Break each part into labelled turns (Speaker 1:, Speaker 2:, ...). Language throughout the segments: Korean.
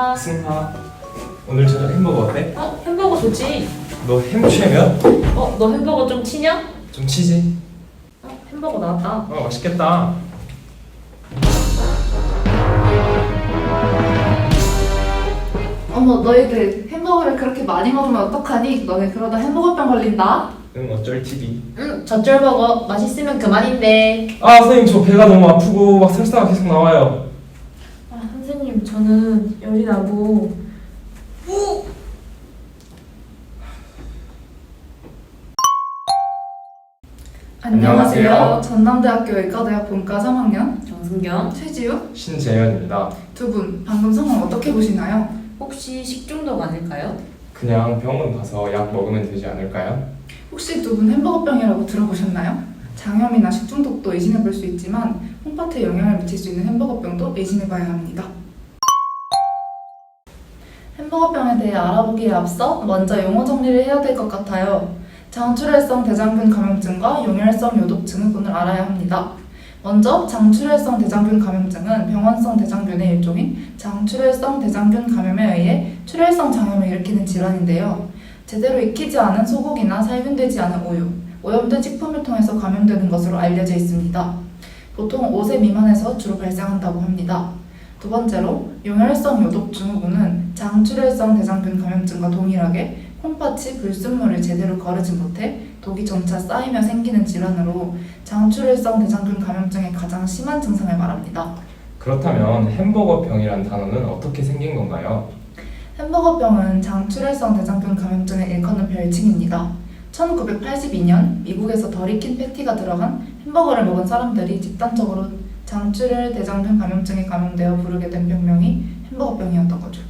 Speaker 1: 승하.
Speaker 2: 승하 오늘 저녁 햄버거 어때?
Speaker 1: 어, 햄버거 좋지.
Speaker 2: 너 햄취하면?
Speaker 1: 어, 너 햄버거 좀 치냐?
Speaker 2: 좀 치지?
Speaker 1: 어, 햄버거 나왔다.
Speaker 2: 어 맛있겠다
Speaker 3: 어머 너희들 햄버거를 그렇게 많이 먹으면 어떡하니? 너네 그러다 햄버거병 걸린다.
Speaker 2: 응 어쩔 TV
Speaker 1: 응, 젖절버거 맛있으면 그만인데.
Speaker 2: 아 선생님 저 배가 너무 아프고 막 설사가 계속 나와요
Speaker 1: 아, 선생님, 저는 열이 나고.
Speaker 2: 안녕하세요.
Speaker 3: 전남대학교 의과대학 본과 3학년
Speaker 1: 정승경,
Speaker 3: 최지우
Speaker 2: 신재현입니다
Speaker 3: 두 분 방금 상황 어떻게 보시나요?
Speaker 1: 혹시 식중독 아닐까요?
Speaker 2: 그냥 병원 가서 약 먹으면 되지 않을까요?
Speaker 3: 혹시 두 분 햄버거병이라고 들어보셨나요? 장염이나 식중독도 의심해 볼 수 있지만 콩팥에 영향을 미칠 수 있는 햄버거병도 의심해 봐야 합니다. 햄버거병에 대해 알아보기에 앞서 먼저 용어 정리를 해야 될 것 같아요. 장출혈성 대장균 감염증과 용혈성 요독 증후군을 알아야 합니다. 먼저 장출혈성 대장균 감염증은 병원성 대장균의 일종인 장출혈성 대장균 감염에 의해 출혈성 장염을 일으키는 질환인데요. 제대로 익히지 않은 소고기나 살균되지 않은 우유, 오염된 식품을 통해서 감염되는 것으로 알려져 있습니다. 보통 5세 미만에서 주로 발생한다고 합니다. 두 번째로 용혈성 요독 증후군은 장출혈성 대장균 감염증과 동일하게 콩팥이 불순물을 제대로 거르지 못해 독이 점차 쌓이며 생기는 질환으로 장출혈성 대장균 감염증의 가장 심한 증상을 말합니다.
Speaker 2: 그렇다면 햄버거병이란 단어는 어떻게 생긴 건가요?
Speaker 3: 햄버거병은 장출혈성 대장균 감염증을 일컫는 별칭입니다. 1982년 미국에서 덜 익힌 패티가 들어간 햄버거를 먹은 사람들이 집단적으로 장출혈 대장균 감염증에 감염되어 부르게 된 병명이 햄버거병이었던 거죠.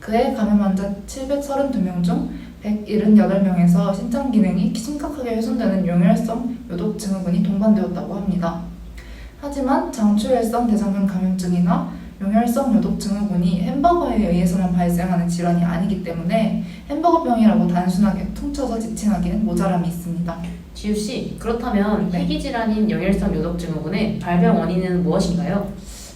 Speaker 3: 그해 감염 환자 732명 중 178명에서 신장 기능이 심각하게 훼손되는 용혈성 요독 증후군이 동반되었다고 합니다. 하지만 장출혈성 대장균 감염증이나 용혈성 요독 증후군이 햄버거에 의해서만 발생하는 질환이 아니기 때문에 햄버거병이라고 단순하게 퉁쳐서 지칭하기는 모자람이 있습니다.
Speaker 1: 지우 씨, 그렇다면
Speaker 3: 네.
Speaker 1: 희귀 질환인 용혈성 요독 증후군의 발병 원인은 무엇인가요?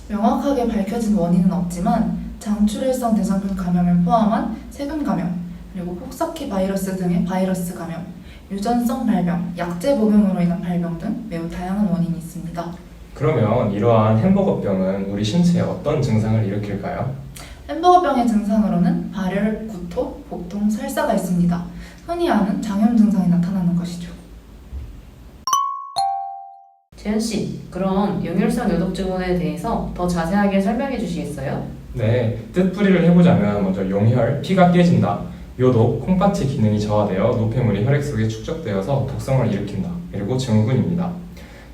Speaker 3: 명확하게 밝혀진 원인은 없지만 장출혈성 대장균 감염을 포함한 세균 감염, 그리고 폭사키 바이러스 등의 바이러스 감염, 유전성 발병, 약제 복용으로 인한 발병 등 매우 다양한 원인이 있습니다.
Speaker 2: 그러면 이러한 햄버거병은 우리 신체에 어떤 증상을 일으킬까요?
Speaker 3: 햄버거병의 증상으로는 발열, 구토, 복통, 설사가 있습니다. 흔히 아는 장염 증상이 나타나는 것이죠.
Speaker 1: 재현 씨, 그럼 용혈성 요독 증후군에 대해서 더 자세하게 설명해 주시겠어요?
Speaker 2: 네, 뜻풀이를 해보자면 먼저 용혈, 피가 깨진다. 요독, 콩팥의 기능이 저하되어 노폐물이 혈액 속에 축적되어서 독성을 일으킨다. 그리고 증후군입니다.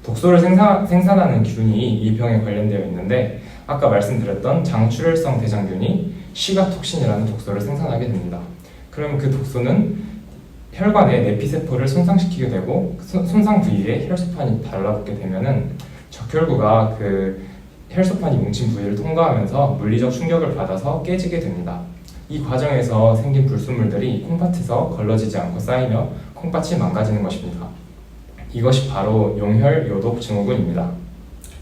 Speaker 2: 독소를 생산, 생산하는 균이 이 병에 관련되어 있는데 아까 말씀드렸던 장출혈성 대장균이 시가톡신이라는 독소를 생산하게 됩니다. 그럼 그 독소는 혈관의 내피세포를 손상시키게 되고 손- 손상 부위에 혈소판이 달라붙게 되면은 적혈구가 그 혈소판이 뭉친 부위를 통과하면서 물리적 충격을 받아서 깨지게 됩니다. 이 과정에서 생긴 불순물들이 콩팥에서 걸러지지 않고 쌓이며 콩팥이 망가지는 것입니다. 이것이 바로 용혈 요독 증후군입니다.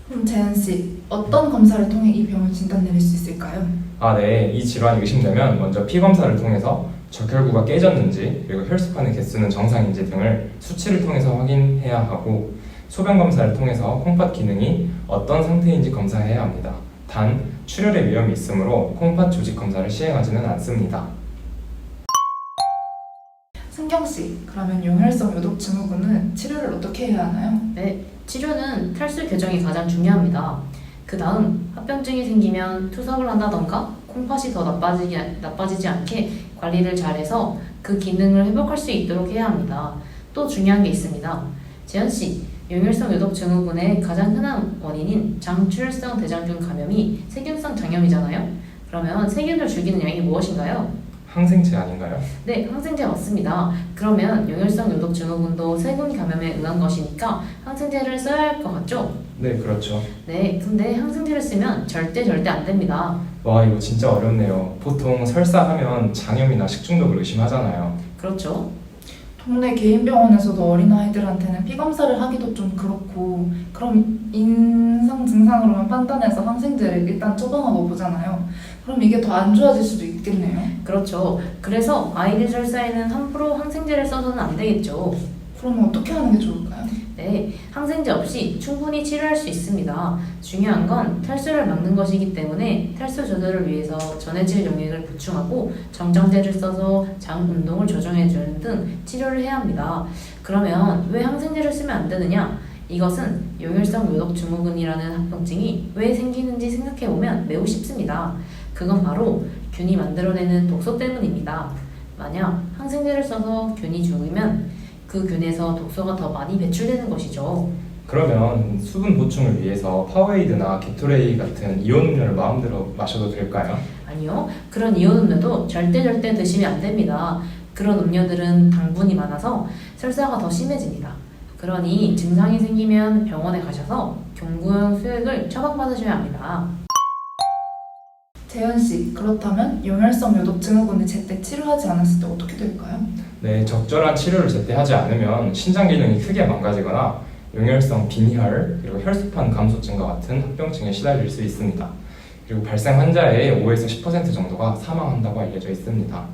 Speaker 3: 그럼 재현 씨, 어떤 검사를 통해 이 병을 진단 내릴 수 있을까요?
Speaker 2: 아, 네. 이 질환이 의심되면 먼저 피 검사를 통해서 적혈구가 깨졌는지 그리고 혈소판의 개수는 정상인지 등을 수치를 통해서 확인해야 하고 소변 검사를 통해서 콩팥 기능이 어떤 상태인지 검사해야 합니다. 단 출혈의 위험이 있으므로 콩팥 조직 검사를 시행하지는 않습니다.
Speaker 3: 승경 씨, 그러면 용혈성 요독 증후군은 치료를 어떻게 해야 하나요?
Speaker 1: 네, 치료는 탈수 교정이 가장 중요합니다. 그 다음 합병증이 생기면 투석을 한다던가 콩팥이 더 나빠지지, 나빠지지 않게 관리를 잘해서 그 기능을 회복할 수 있도록 해야 합니다. 또 중요한 게 있습니다. 재현 씨, 용혈성 요독 증후군의 가장 흔한 원인인 장출혈성 대장균 감염이 세균성 장염이잖아요. 그러면 세균을 죽이는 약이 무엇인가요?
Speaker 2: 항생제 아닌가요?
Speaker 1: 네, 항생제 맞습니다. 그러면 용혈성 요독 증후군도 세균 감염에 의한 것이니까 항생제를 써야 할 것 같죠?
Speaker 2: 네, 그렇죠.
Speaker 1: 네, 근데 항생제를 쓰면 절대 절대 안 됩니다.
Speaker 2: 와, 이거 진짜 어렵네요. 보통 설사하면 장염이나 식중독을 의심하잖아요.
Speaker 1: 그렇죠?
Speaker 3: 동네 개인 병원에서도 어린아이들한테는 피 검사를 하기도 좀 그렇고 그럼 인상 증상으로만 판단해서 항생제를 일단 처방하고 보잖아요. 그럼 이게 더 안 좋아질 수도 있겠네요.
Speaker 1: 그렇죠. 그래서 아이들 설사에는 함부로 항생제를 써서는 안 되겠죠.
Speaker 3: 그러면 어떻게 하는 게 좋을까요?
Speaker 1: 네, 항생제 없이 충분히 치료할 수 있습니다. 중요한 건 탈수를 막는 것이기 때문에 탈수 조절을 위해서 전해질 용액을 보충하고 정정제를 써서 장 운동을 조정해주는 등 치료를 해야 합니다. 그러면 왜 항생제를 쓰면 안 되느냐? 이것은 용혈성 요독 증후군이라는 합병증이 왜 생기는지 생각해보면 매우 쉽습니다. 그건 바로 균이 만들어내는 독소 때문입니다. 만약 항생제를 써서 균이 죽으면 그 균에서 독소가 더 많이 배출되는 것이죠.
Speaker 2: 그러면 수분 보충을 위해서 파워에이드나 게토레이 같은 이온 음료를 마음대로 마셔도 될까요?
Speaker 1: 아니요. 그런 이온 음료도 절대 절대 드시면 안 됩니다. 그런 음료들은 당분이 많아서 설사가 더 심해집니다. 그러니 증상이 생기면 병원에 가셔서 경구용 수액을 처방받으셔야 합니다.
Speaker 3: 재현 씨, 그렇다면 용혈성 요독 증후군을 제때 치료하지 않았을 때 어떻게 될까요?
Speaker 2: 네, 적절한 치료를 제때 하지 않으면 신장 기능이 크게 망가지거나 용혈성 빈혈 그리고 혈소판 감소증과 같은 합병증에 시달릴 수 있습니다. 그리고 발생 환자의 5에서 10% 정도가 사망한다고 알려져 있습니다.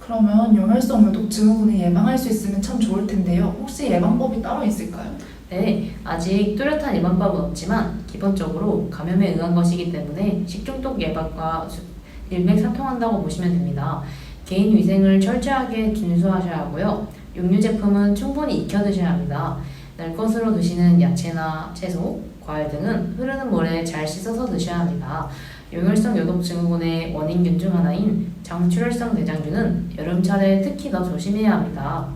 Speaker 3: 그러면 용혈성 요독 증후군을 예방할 수 있으면 참 좋을 텐데요. 혹시 예방법이 따로 있을까요?
Speaker 1: 네, 아직 뚜렷한 예방법은 없지만 기본적으로 감염에 의한 것이기 때문에 식중독 예방과 수- 일맥상통한다고 보시면 됩니다. 개인 위생을 철저하게 준수하셔야 하고요. 육류 제품은 충분히 익혀 드셔야 합니다. 날 것으로 드시는 야채나 채소, 과일 등은 흐르는 물에 잘 씻어서 드셔야 합니다. 용혈성 요독 증후군의 원인균 중 하나인 장출혈성 대장균은 여름철에 특히 더 조심해야 합니다.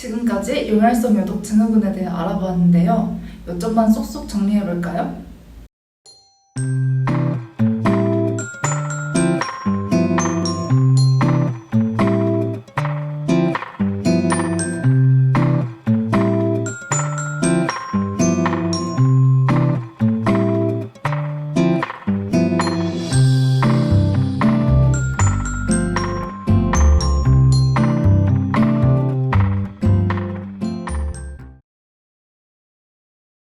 Speaker 3: 지금까지 용혈성 요독 증후군에 대해 알아보았는데요. 몇 점만 쏙쏙 정리해 볼까요?